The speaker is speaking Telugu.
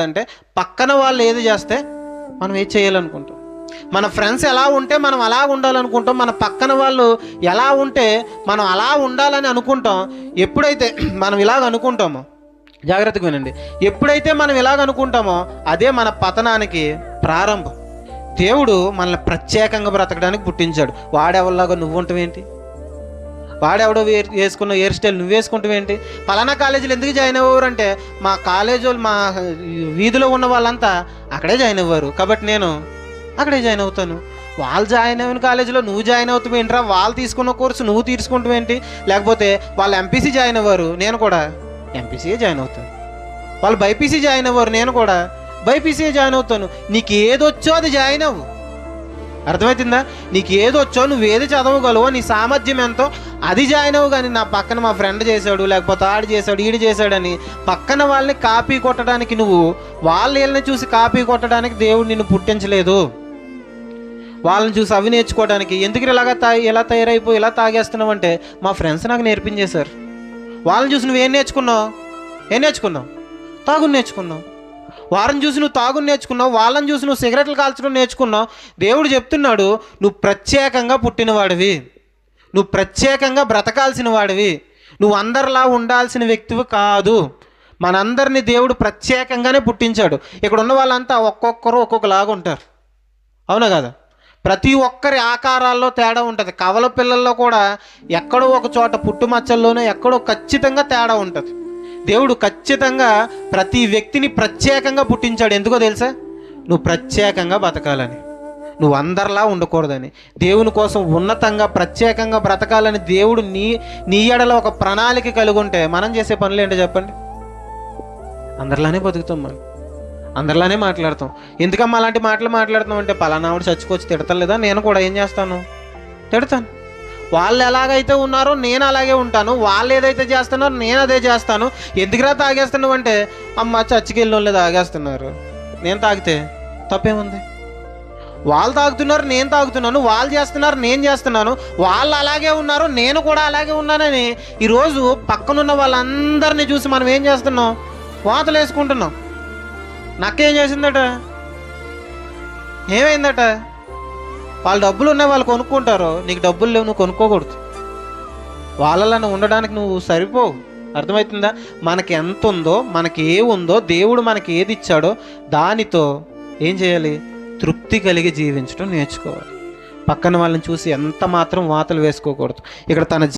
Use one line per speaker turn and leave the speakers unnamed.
అంటే పక్కన వాళ్ళు ఏది చేస్తే మనం ఏది చేయాలనుకుంటాం? మన ఫ్రెండ్స్ ఎలా ఉంటే మనం అలా ఉండాలనుకుంటాం. మన పక్కన వాళ్ళు ఎలా ఉంటే మనం అలా ఉండాలని అనుకుంటాం. ఎప్పుడైతే మనం ఇలాగ అనుకుంటామో జాగ్రత్తగా వినండి. ఎప్పుడైతే మనం ఇలాగ అనుకుంటామో అదే మన పతనానికి ప్రారంభం. దేవుడు మనల్ని ప్రత్యేకంగా బ్రతకడానికి పుట్టించాడు. వాడెవల్లాగా నువ్వు ఉంటావేంటి? వాడెవడో వేసుకున్న హెయిర్ స్టైల్ నువ్వు వేసుకుంటావేంటి పలానా కాలేజీలు ఎందుకు జాయిన్ అవ్వరు అంటే మా కాలేజ్ వాళ్ళు మా వీధిలో ఉన్న వాళ్ళంతా అక్కడే జాయిన్ అవ్వారు. కాబట్టి నేను అక్కడే జాయిన్ అవుతాను. వాళ్ళు జాయిన్ అయిన కాలేజీలో నువ్వు జాయిన్ అవుతావు ఏంట్రా? వాళ్ళు తీసుకున్న కోర్సు నువ్వు తీసుకుంటావేంటి లేకపోతే వాళ్ళు ఎంపీసీ జాయిన్ అవ్వారు నేను కూడా ఎంపీసీయే జాయిన్ అవుతాను. వాళ్ళు బైపీసీ జాయిన్ అవ్వరు నేను కూడా బైపీసీయే జాయిన్ అవుతాను. నీకు ఏదొచ్చో అది జాయిన్ అవ్వు. అర్థమవుతుందా నీకు ఏది వచ్చో నువ్వు ఏది చదవగలవో నీ సామర్థ్యం ఎంతో అది జాయిన్ అవ్వు కానీ నా పక్కన మా ఫ్రెండ్ చేశాడు లేకపోతే ఆడు చేశాడు ఈడు చేశాడని పక్కన వాళ్ళని కాపీ కొట్టడానికి నువ్వు వాళ్ళ వీళ్ళని చూసి కాపీ కొట్టడానికి దేవుడు నిన్ను పుట్టించలేదు. వాళ్ళని చూసి అవి నేర్చుకోవడానికి. ఎందుకు ఇలాగా తా ఇలా తయారైపోయి ఇలా తాగేస్తున్నావు అంటే మా ఫ్రెండ్స్ నాకు నేర్పించేశారు. వాళ్ళని చూసి నువ్వేం నేర్చుకున్నావు? ఏం నేర్చుకున్నావు? తాగుని నేర్చుకున్నావు. వారిని చూసి నువ్వు తాగుని నేర్చుకున్నావు వాళ్ళని చూసి నువ్వు సిగరెట్లు కాల్చడం నేర్చుకున్నావు. దేవుడు చెప్తున్నాడు నువ్వు ప్రత్యేకంగా పుట్టినవాడివి. నువ్వు ప్రత్యేకంగా బ్రతకాల్సిన వాడివి నువ్వు అందరిలా ఉండాల్సిన వ్యక్తివి కాదు. మనందరినీ దేవుడు ప్రత్యేకంగానే పుట్టించాడు. ఇక్కడ ఉన్న వాళ్ళంతా ఒక్కొక్కరు ఒక్కొక్కలాగా ఉంటారు. అవునా కదా? ప్రతి ఒక్కరి ఆకారాల్లో తేడా ఉంటుంది. కవల పిల్లల్లో కూడా ఎక్కడో ఒక చోట పుట్టుమచ్చల్లోనే ఎక్కడో ఖచ్చితంగా తేడా ఉంటుంది. దేవుడు ఖచ్చితంగా ప్రతి వ్యక్తిని ప్రత్యేకంగా పుట్టించాడు. ఎందుకో తెలుసా? నువ్వు ప్రత్యేకంగా బతకాలని. నువ్వు అందరిలా ఉండకూడదని. దేవుని కోసం ఉన్నతంగా ప్రత్యేకంగా బ్రతకాలని దేవుడు నీ నీ ఎడల ఒక ప్రణాళిక కలిగి ఉంటే మనం చేసే పనులు ఏంటో చెప్పండి. అందరిలానే బతుకుతాం మనం. అందరిలానే మాట్లాడతాం. ఎందుకమ్మా అలాంటి మాటలు మాట్లాడుతున్నాం అంటే పలానావిడ చచ్చిపోవచ్చు తిడతలేదా? నేను కూడా ఏం చేస్తాను? తిడతాను. వాళ్ళు ఎలాగైతే ఉన్నారో నేను అలాగే ఉంటాను. వాళ్ళు ఏదైతే చేస్తున్నారో నేను అదే చేస్తాను. ఎందుకురా తాగేస్తున్నావు అంటే అమ్మ చచ్చికెళ్ళి వాళ్ళే తాగేస్తున్నారు. నేను తాగితే తప్పేముంది? వాళ్ళు తాగుతున్నారు నేను తాగుతున్నాను. వాళ్ళు చేస్తున్నారు నేను చేస్తున్నాను. వాళ్ళు అలాగే ఉన్నారు నేను కూడా అలాగే ఉన్నానని ఈరోజు పక్కనున్న వాళ్ళందరినీ చూసి మనం ఏం చేస్తున్నాం? వాతలు వేసుకుంటున్నాం. నక్కేం చేసిందట? ఏమైందట? వాళ్ళ డబ్బులు ఉన్నాయి వాళ్ళు కొనుక్కుంటారు. నీకు డబ్బులు లేవు నువ్వు కొనుక్కోకూడదు. వాళ్ళలో ఉండడానికి నువ్వు సరిపోవు. అర్థమవుతుందా? మనకి ఎంత ఉందో మనకి ఏ ఉందో దేవుడు మనకి ఏది ఇచ్చాడో దానితో ఏం చేయాలి? తృప్తి కలిగి జీవించడం నేర్చుకోవాలి. పక్కన వాళ్ళని చూసి ఎంత మాత్రం వాతలు వేసుకోకూడదు. ఇక్కడ తన